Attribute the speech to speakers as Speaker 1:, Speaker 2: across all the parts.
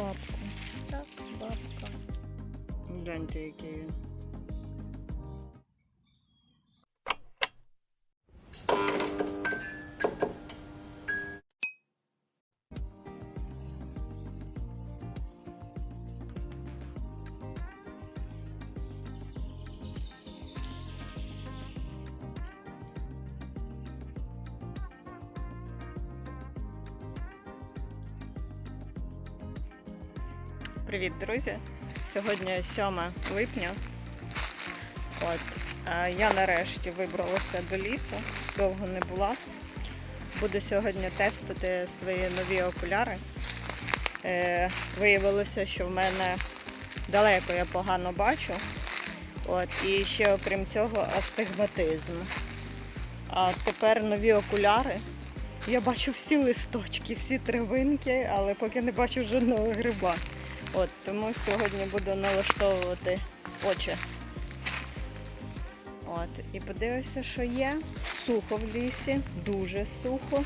Speaker 1: бабку. Так, бабка. Гляньте, який він. Привіт, друзі! Сьогодні 7 липня. От, я нарешті вибралася до лісу, довго не була. Буду сьогодні тестити свої нові окуляри. Е, виявилося, що в мене далеко я погано бачу. От, і ще окрім цього астигматизм. А тепер нові окуляри. Я бачу всі листочки, всі травинки, але поки не бачу жодного гриба. От, тому сьогодні буду налаштовувати очі. От, і подивився, що є. Сухо в лісі, дуже сухо.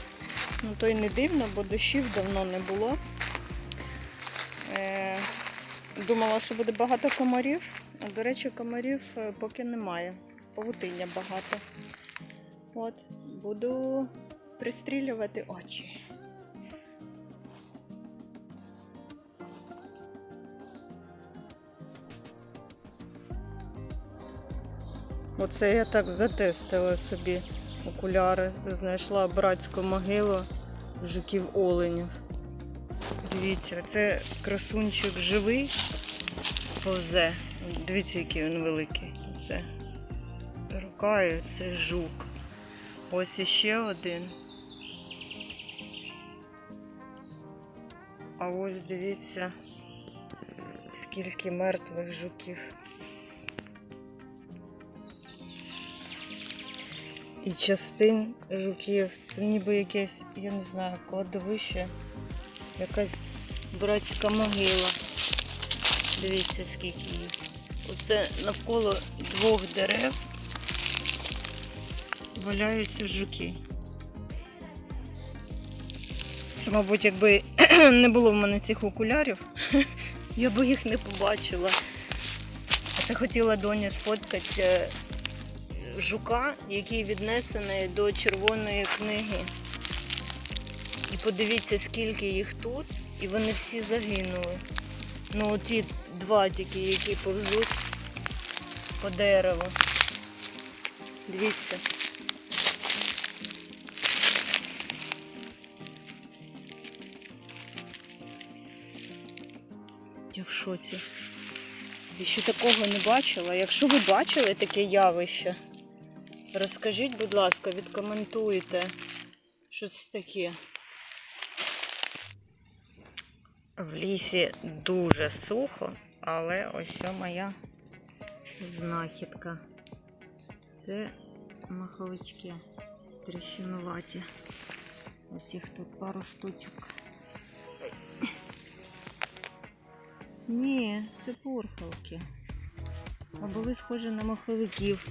Speaker 1: Ну то й не дивно, бо дощів давно не було. Е, думала, що буде багато комарів, а до речі, комарів е, поки немає. Павутиння багато. От, буду пристрілювати очі. Оце я так затестила собі окуляри. Знайшла братську могилу жуків оленів. Дивіться, це красунчик живий повзе. Дивіться, який він великий. Це рука це жук. Ось іще один. А ось дивіться, скільки мертвих жуків. І частин жуків. Це ніби якесь, я не знаю, кладовище, якась братська могила. Дивіться, скільки їх. Оце навколо двох дерев валяються жуки. Це, мабуть, якби не було в мене цих окулярів, я би їх не побачила. Це хотіла доня сфоткати е, жука, який віднесений до червоної книги. І подивіться, скільки їх тут, і вони всі загинули. Ну, ті два тільки, які повзуть по дереву. Дивіться. Я в шоці. Я ще такого не бачила. Якщо ви бачили таке явище, розкажіть, будь ласка, відкоментуйте. Що це таке? В лісі дуже сухо, але ось моя знахідка. Це маховички тріщинуваті. Ось їх тут пару штучок. Ні, це порхалки. А були схожі на маховиків.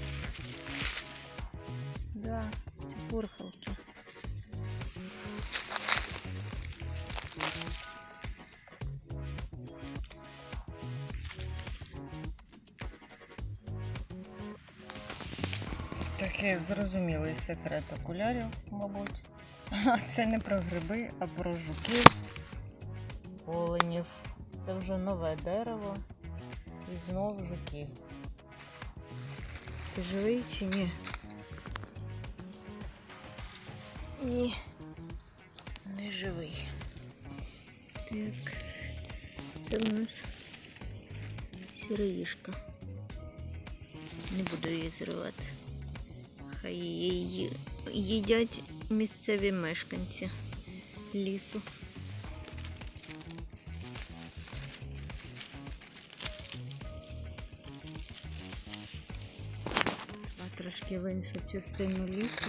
Speaker 1: Да, порхалки. Такий зрозумілий секрет окулярів, мабуть. Це не про гриби, а про жуків, оленів. Це вже нове дерево і знов жуки. Ти живий чи ні? Ні, не живий. Так, це у нас сироїшка. Не буду її зривати. Хай її їдять місцеві мешканці лісу. Трошки в іншу частину лісу.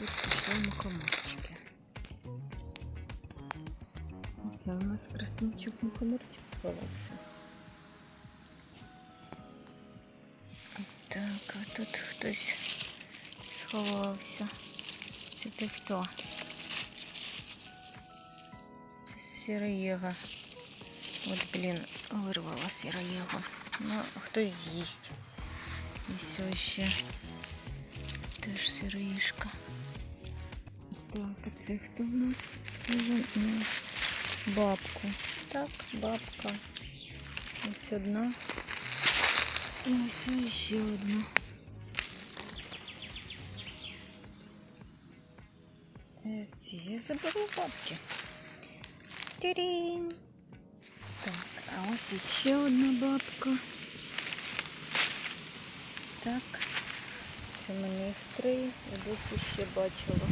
Speaker 1: Тут пішли мухоморчики. Це у нас красунчик мухоморчик сховався. Так, а тут хтось сховався. Це ти хто? Це сіроєга. От, блін, вирвала сіроєго. Ну, хтось з'їсть. І все ще теж сироїшка. Так, а це хто в нас схоже на бабку? Так, бабка. Ось одна. І ось ще одна. Е, Ці я заберу бабки. Тирін. Так, а ось ще одна бабка. Так. Це мені їх три. Я досі ще бачила.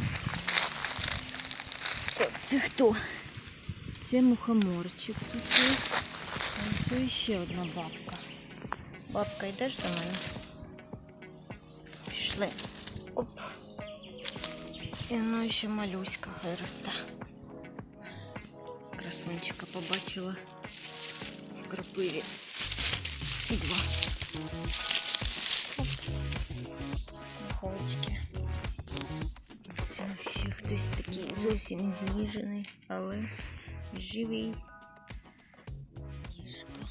Speaker 1: Це хто? Це мухоморчик сухий. А ось ще одна бабка. Бабка, йдеш до мене? Пішли. Оп. І воно ще малюська хай росте. Красунчика побачила в крапиві. Два. Зовсім з'їжений, але живий. Кішка.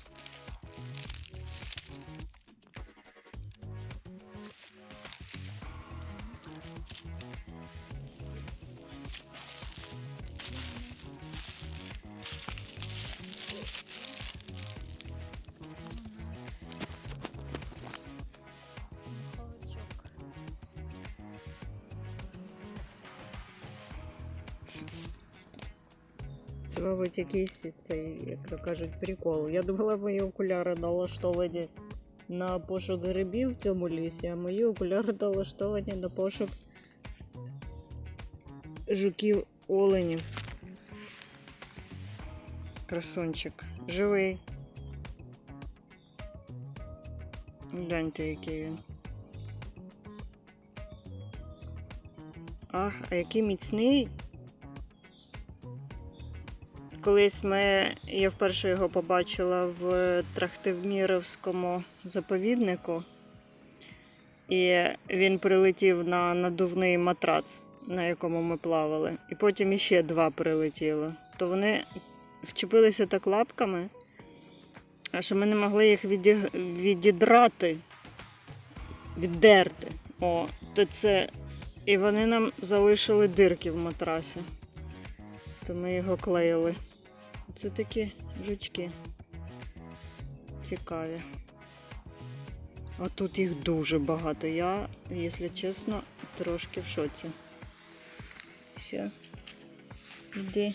Speaker 1: Це, мабуть, якийсь цей, як то кажуть, прикол. Я думала, мої окуляри налаштовані на пошук грибів в цьому лісі, а мої окуляри налаштовані на пошук жуків оленів. Красунчик. Живий. Гляньте, який він. Ах, а який міцний. Колись ми, я вперше його побачила в Трахтивміровському заповіднику, і він прилетів на надувний матрац, на якому ми плавали. І потім іще два прилетіло. То вони вчепилися так лапками, що ми не могли їх віді... відідрати, віддерти. О, то це. І вони нам залишили дирки в матрасі. То ми його клеїли. Це такі жучки. Цікаві. А тут їх дуже багато. Я, якщо чесно, трошки в шоці. Все. Іди.